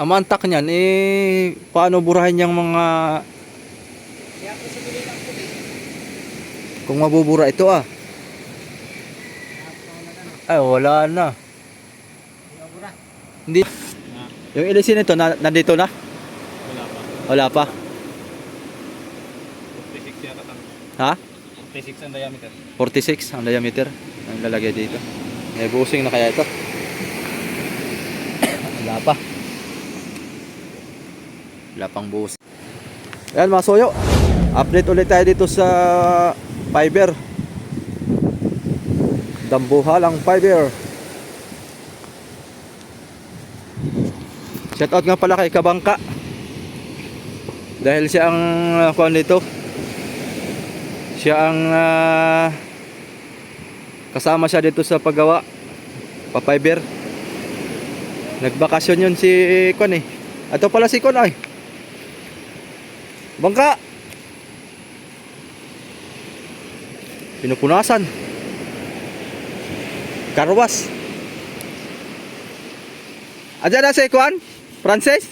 Ang mantak niyan, eh, paano burahin yung mga, kung mabubura ito ah. Ay, wala na. Hindi. Yung ilisin nito, na, nandito na? Wala pa. Wala pa. 46 yata. Ha? 46 ang diameter. 46 ang diameter. Ang lalagay dito. May busing na kaya ito. Wala pa. Wala pang bus. Ayan mga soyo. Update ulit tayo dito sa fiber. Dambuhalang fiber. Shout out nga pala kay Kabangka. Dahil siya ang uh, kuhan dito. Siya ang ah, kasama siya dito sa paggawa pa fiber. Nagbakasyon yun si Kon eh. Ato pala si Kon ay. Bangka. Pinupunasan. Karwas. Aja na si Kon? Francis?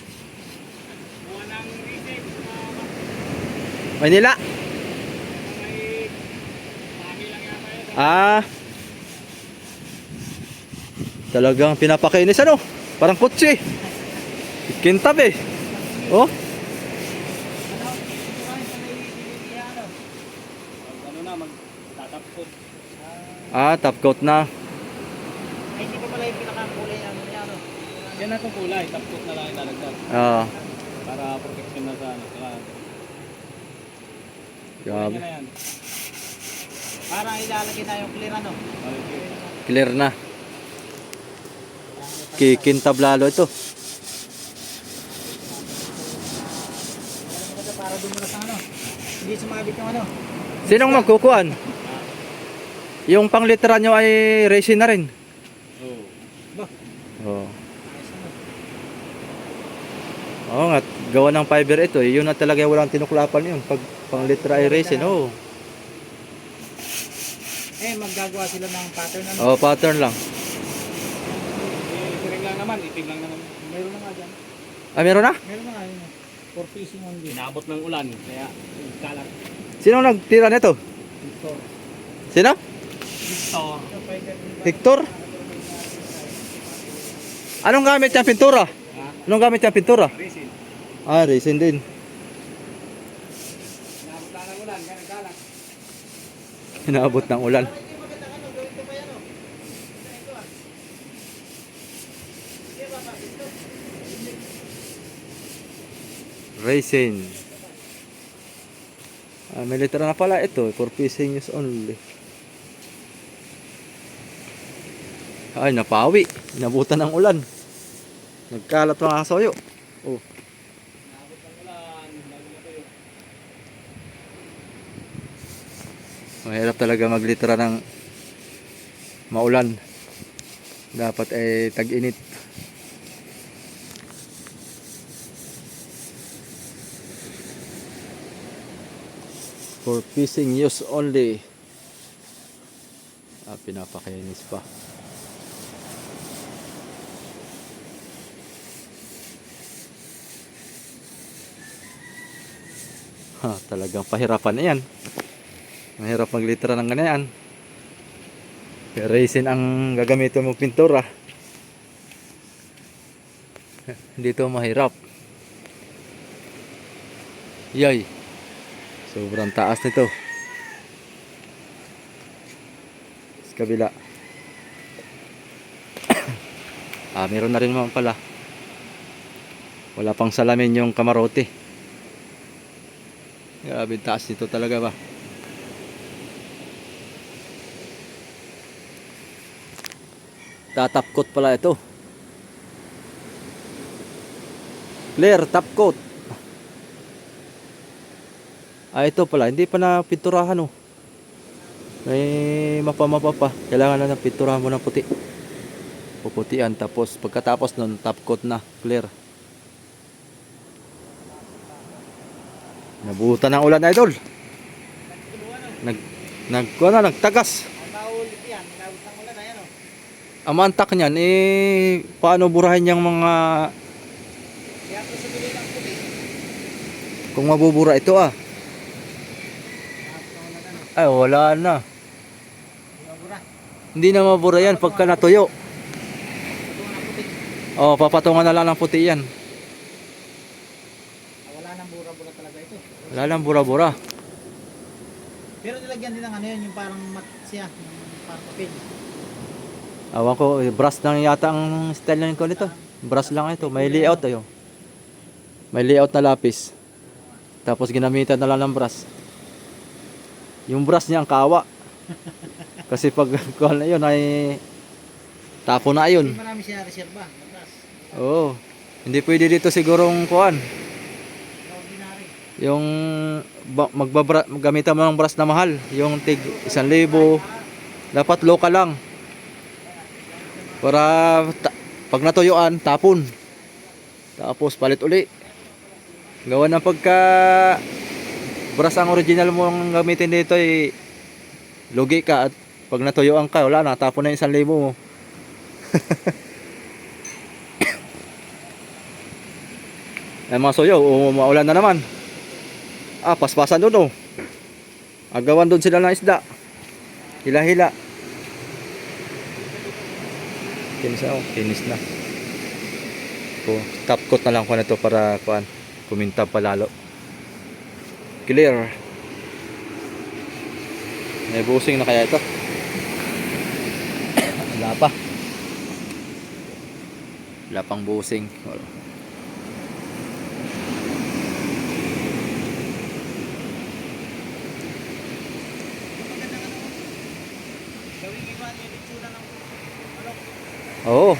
Manila. Ah. Talagang pinapakainis ano? Parang kutsi. Kintab eh. Oh, Ano ah, top coat na. Ay, hindi ko pala yung pinakakulay ang ano. Yan na itong kulay, tapos na lang ilalagdag. Ah, Para protection na sa ano. Grabe. Para ilalagay na yung clear, ano. Clear na. Kikintab lalo ito. Para para dumulas ang ano. Hindi sumabit yung ano. Sinong magkukuan? Yung panglitera nyo ay resin na rin. Oh. Oh. Ano. Oo nga, gawa ng fiber ito. eh. Yun na talaga yung walang tinuklapan yun. Pag panglitera ay resin, oo. Eh, maggagawa sila ng pattern, ano. Oh, pattern lang. Naman, itim lang naman. Meron na nga dyan. Ah, meron na? Meron na nga yun. eh. For fishing only. Inabot ng ulan, kaya kalat. Sinong nagtira nito? Ito. Sino? Ito. Victor? Anong gamit niyang pintura? Ha? Anong gamit niyang pintura? Resin. Ah, resin din. Inabot lang ng ulan, kaya kalat. Inaabot ng ulan. Resin. Ah, may letra na pala ito. For fishing use only. Ay, napawi. Inabutan ng ulan. Nagkalat ng asoyo. Oh. Mahirap talaga maglitra ng maulan. Dapat ay tag-init. For fishing use only. Ah, pinapakainis pa. Ha, talagang pahirapan na yan. Mahirap maglitra ng ganyan. Resin ang gagamitin mong pintura. Dito mahirap. Yay. Sobrang taas nito. Sa kabila. ah, meron na rin naman pala. Wala pang salamin yung kamarote. Grabe taas nito talaga ba? Tatap coat pala ito. Clear top coat. Ah, ito pala. Hindi pa na pinturahan oh. May mapa-mapa pa. Kailangan na ng pinturahan mo ng puti. Puputian. Tapos pagkatapos nun, top coat na. Clear. Nabutan ng ulan idol. Nag nag ano, nagtagas. Ang mantak niyan, eh, paano burahin yung mga, kung mabubura ito ah. Ay, wala na. Hindi na mabura yan pagka natuyo. Oh, papatungan na lang ng puti yan. Wala nang bura-bura talaga ito. Wala lang bura-bura. Pero nilagyan din ng ano yun, yung parang mat siya, yung parang papel. Awan ko, eh, brush lang yata ang style ko nito. Brush lang ito. May layout ayo. May layout na lapis. Tapos ginamitan na lang ng brush. Yung brush niya ang kawa. Kasi pag kuha na yun ay tapo na yun. Hindi marami siya. Matras. Oo. Hindi pwede dito sigurong. Ordinary. Yung ba, magbabra, gamitan mo ng brush na mahal. Yung tig 1,000. Dapat local lang. Para ta- pag natuyuan, tapon. Tapos palit uli. Gawa ng pagka brush ang original mo ang gamitin dito ay lugi ka at pag natuyuan ka, wala na, tapon na yung 1,000 mo. Ay mga soyo, umaulan na naman. Ah, paspasan doon oh. Agawan doon sila ng isda. Hila-hila. Kinis na oh, kinis na. So, top coat na lang ko na to para kuan, kumintab pa lalo. Clear. May busing na kaya ito. Wala pa. Wala pang busing. Wala. Oo.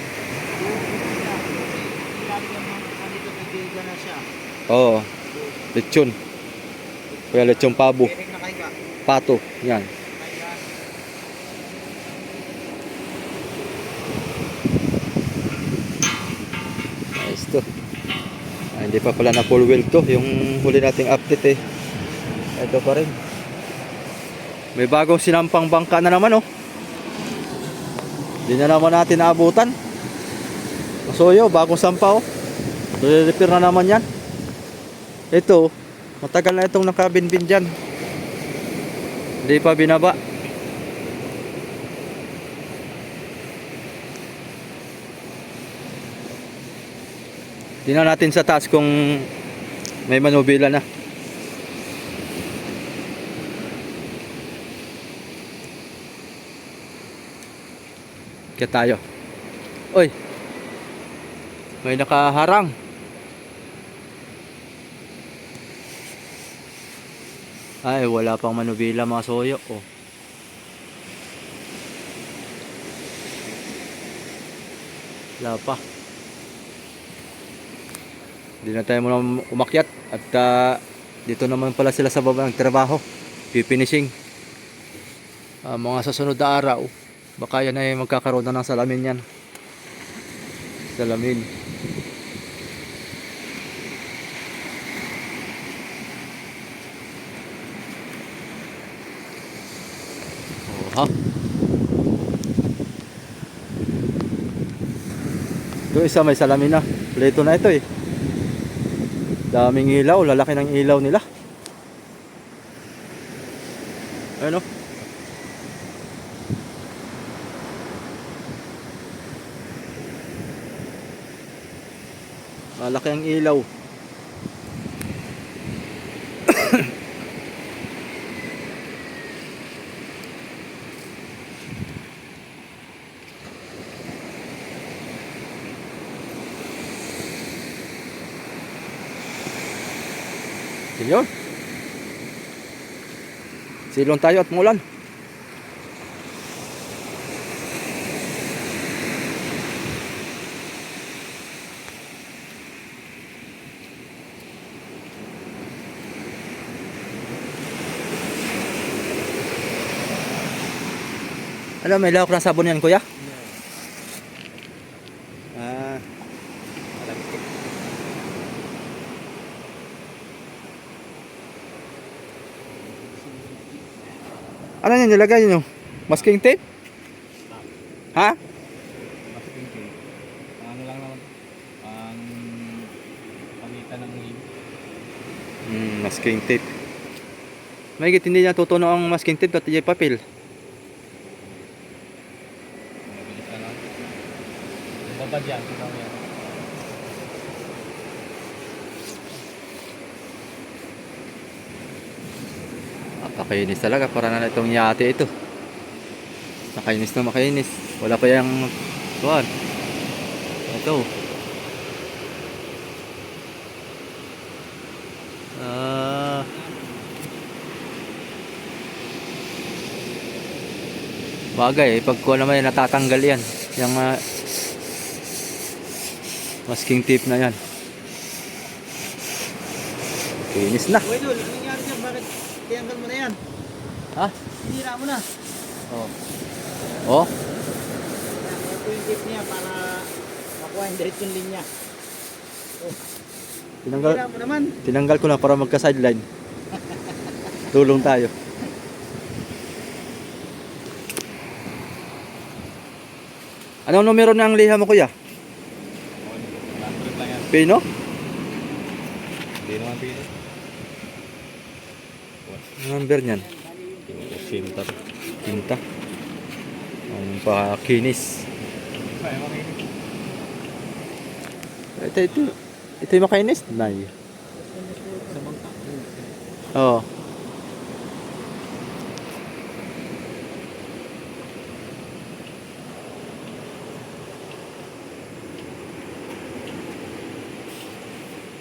Siya. Oo. Kaya lechon pabo. Direct na kaiga. Pato. Yan. Ayos to. Ah, hindi pa pala na full wheel to. Yung huli nating update eh. Ito pa rin. May bagong sinampang bangka na naman oh. Hindi na naman natin naabutan. Masoyo, bagong sampa oh. repair na naman yan. Ito, matagal na itong nakabinbin dyan. Hindi pa binaba. Tingnan natin sa taas kung may manubila na. Kaya tayo. Oy. May nakaharang. Ay, wala pang manubila mga soyo. Oh. Wala pa. Hindi na tayo muna umakyat at ah, dito naman pala sila sa baba ng trabaho. Pipinishing. Ah, mga sasunod na araw, baka yan ay magkakaroon na ng salamin yan. Salamin. Oh? Ito isa may salamin na. Pleto na ito eh. Daming ilaw, lalaki ng ilaw nila. Ano? Malaki ang ilaw. Yun. Silong tayo at mulan. Alam, may lahok ng sabon yan, kuya? yan nilagay nyo? Masking tape? Ha? Masking tape. Ano lang naman? Ang palitan ng lead. Hmm, masking tape. May hindi niya tutuno ang masking tape dati yung papel. Mabilis na lang. Babad yan. Napakainis talaga. Para na itong yate ito. Nakainis na makainis. Wala pa yung... Kuhan. Ito. Ah... Bagay, eh, pag kuha naman yan, natatanggal yan. Yung ah, masking tape na yan. Kinis na. Uy, Tinanggal mo na yan? Ha? Hinira mo na. Oh. Oh? Kaya ito yung tip niya para makuha yung diretsong linya. Tinanggal, Hinira mo naman. tinanggal ko na para magka-sideline. Tulong tayo. Anong numero ng liha mo kuya? Pino? Hindi naman pino. Number niyan? Sinter. Tinta. Ang pakinis. Ito, ito. Ito yung makainis? Nay. Oo.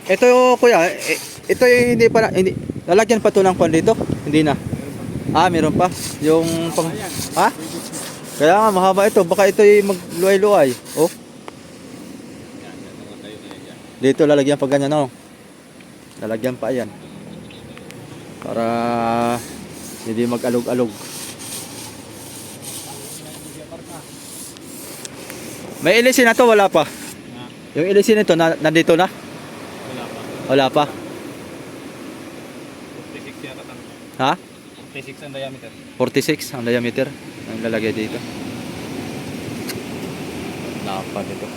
Ito kuya, eh, ito yung hindi pa hindi lalagyan pa to ng kwan dito? Hindi na. Ah, meron pa. Yung pang Ha? Kaya nga mahaba ito, baka ito yung magluay-luay. Oh, dito lalagyan pa ganyan oh. Lalagyan pa yan. Para hindi mag-alog-alog. May ilisin na to, wala pa. Yung ilisin nito, na, nandito na? wala pa. Wala pa. 46 yata tanong. Ha? 46 ang diameter. 46 ang diameter. Ang lalagay dito. Napa nito.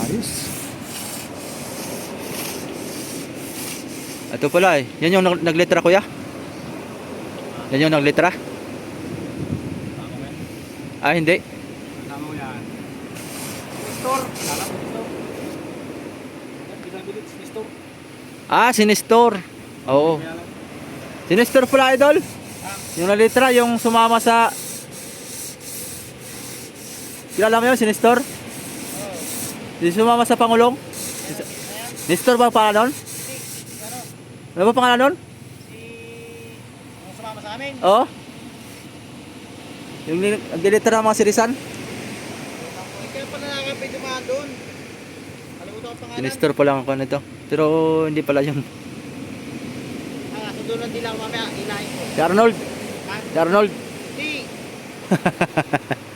Ayos. Ito pala eh. Yan yung nag- naglitra kuya? Yan yung naglitra? Ah, hindi. Tama mo yan. Store. Kala ko store. Pinabilit ni store. Ah, sinistor. Oo. Kaya lang. Sinistor pala idol. Yung nalitra, yung sumama sa... Kilala mo yun, sinistor? Yung sumama sa Pangulong? Nestor ba pangalan nun? Ano ba pangalan nun? Si... Sumama sa amin. Oo. Yung ni- ang dilitra ng mga sirisan? Eh, Kaya pala nakakapit dumaan doon. Kalimutan ko ang pangalan. Sinistor pala ang kwan nito. Pero hindi pala yun. Ah, dulo din lang mamaya. Ilahin ko. Si Arnold. Si Arnold. Di.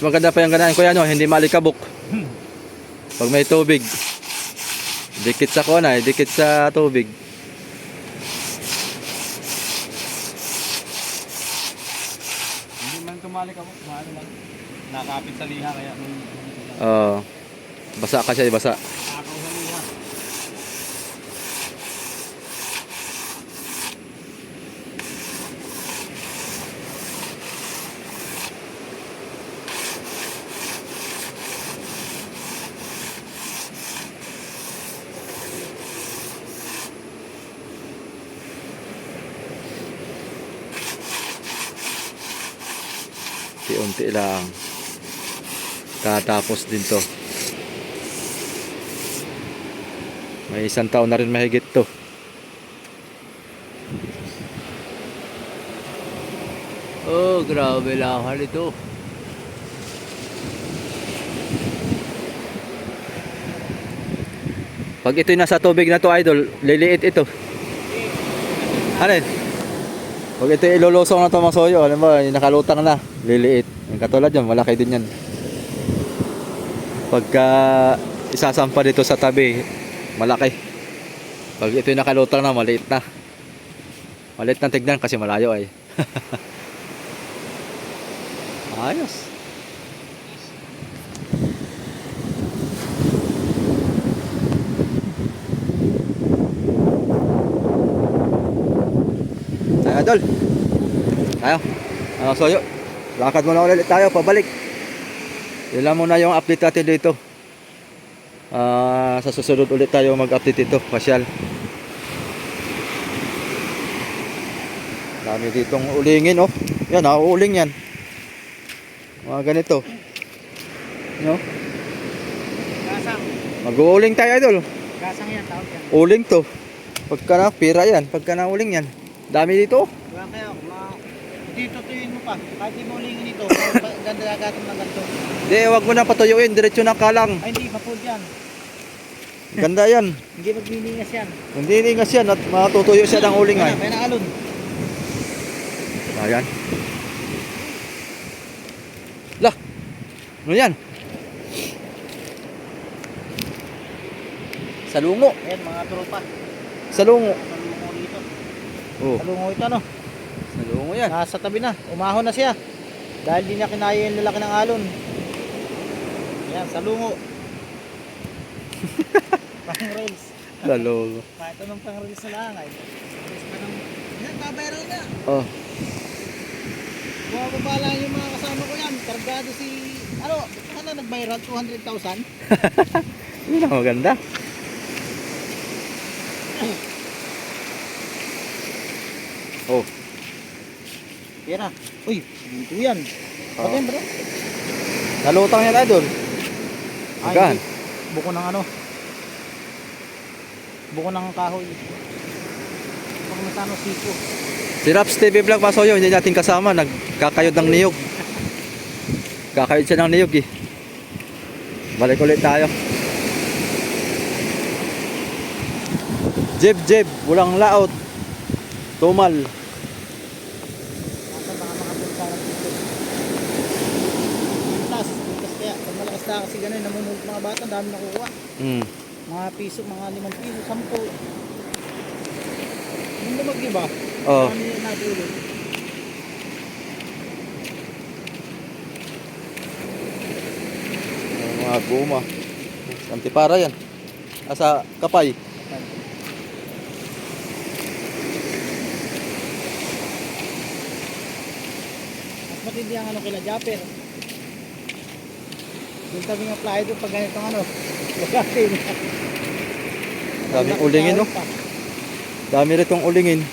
Mas maganda pa yung ganahin ko yan, no? hindi malikabok. Pag may tubig. Dikit sa kona, eh, dikit sa tubig. Hindi man tumalik ako. Maano lang. Nakapit sa liha kaya Oo. basa kasi, basa. Unti-unti lang. Tatapos din to. May isang taon na rin mahigit to. Oh, grabe lahal ito. Pag ito'y nasa tubig na to, idol, liliit ito. Ano yun? Pag ito ilulusong na ito mga soyo, alam mo, nakalutang na, liliit. Yung katulad yan, malaki din yan. Pagka isasampa dito sa tabi, malaki. Pag ito yung nakalutang na, maliit na. Maliit na tignan kasi malayo ay. Ayos. Adol. Tayo. Ano, soyo. Lakad muna ulit tayo, pabalik. Yun lang muna yung update natin dito. Ah, sa susunod ulit tayo mag-update dito, pasyal. Dami ditong ulingin, oh. Yan, ah, uling yan. Mga ganito. No? Gasang. Mag-uuling tayo, idol. Gasang yan, tawag yan. Uling to. Pagka na, pira yan. Pagka na uling yan. Dami dito. Kaya kaya, ma... Dito tuyuin mo pa. Kahit di mo ulingin ito, ganda gagatong na ganito. Hindi, wag mo na patuyuin. Diretso na kalang. Ay, hindi, mapod yan. Ganda yan. Hindi magbiningas yan. Hindi ningas yan at matutuyo siya ng uling ay. Kaya, kaya na alon. Ayan. Lah. Ano yan? Salungo. Ayan, mga tropa. Salungo. Salungo dito. Oh, Salungo ito, no? Salungo yan. Nasa tabi na. Umahon na siya. Dahil di na kinaya yung lalaki ng alon. Ayan, salungo. pang rails. Salungo. Kahit anong pang rails na lang. Ay, rails pa ng... Yan, babayro na. Oh. Bumababa lang yung mga kasama ko yan. Kargado si... Ano? Ano nag-viral? 200,000? Yun ang maganda. Oh, Pera. Uy, dito yan. Oo. Pati yan, bro. nalutang yan idol. Magkaan? Buko ng ano? Buko ng kahoy. Buko ng tano siko. Si Raps TV Vlog Pasoyo, hindi natin kasama, nagkakayod ng niyog. Kakayod siya ng niyog eh. Balik ulit tayo. Jeb Jeb, walang laot. Tumal. Nasa mga mga punta ng dito. Plus, plus kaya. Na kasi ganun, namumulot mga bata, dami nakukuha. Mm. Mga piso, mga limang piso, sampo. Yung lumagi ba? Oh, Ano yung natulog? mga guma. Antipara yan. Asa kapay. Mas matindi ang ano kila Japper. Yung tabi ng apply doon pag ganitong ano. Daming ulingin, no? Dami ritong ulingin.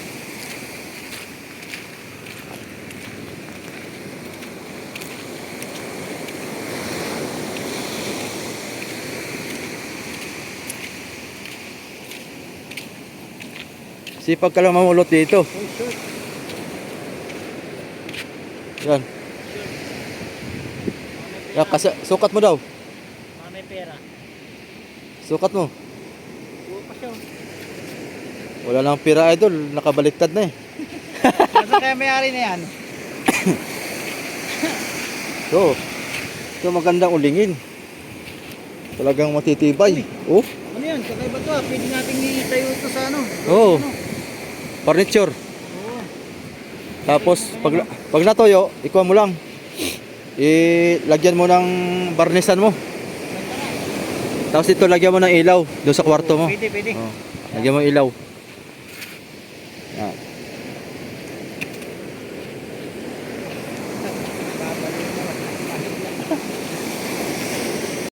Sipag ka lang mamulot dito. Yan. Ya, kasi, sukat mo daw. Mga may pera. Sukat mo. Siya. oh. Wala nang pira idol. Nakabaliktad na eh. Nasaan kaya may-ari na yan? So, ito magandang ulingin. Talagang matitibay. Oh, Ano yan? Kakaiba to ah. Pwede nating itayo ito sa ano. Oo. Ano? furniture. Oo. Tapos, pag, pag natuyo, ikuha mo lang. Ilagyan mo ng barnisan mo. Tapos ito, lagyan mo ng ilaw doon sa kwarto mo. Pwede, pwede. Oh, lagyan mo ilaw. Yan.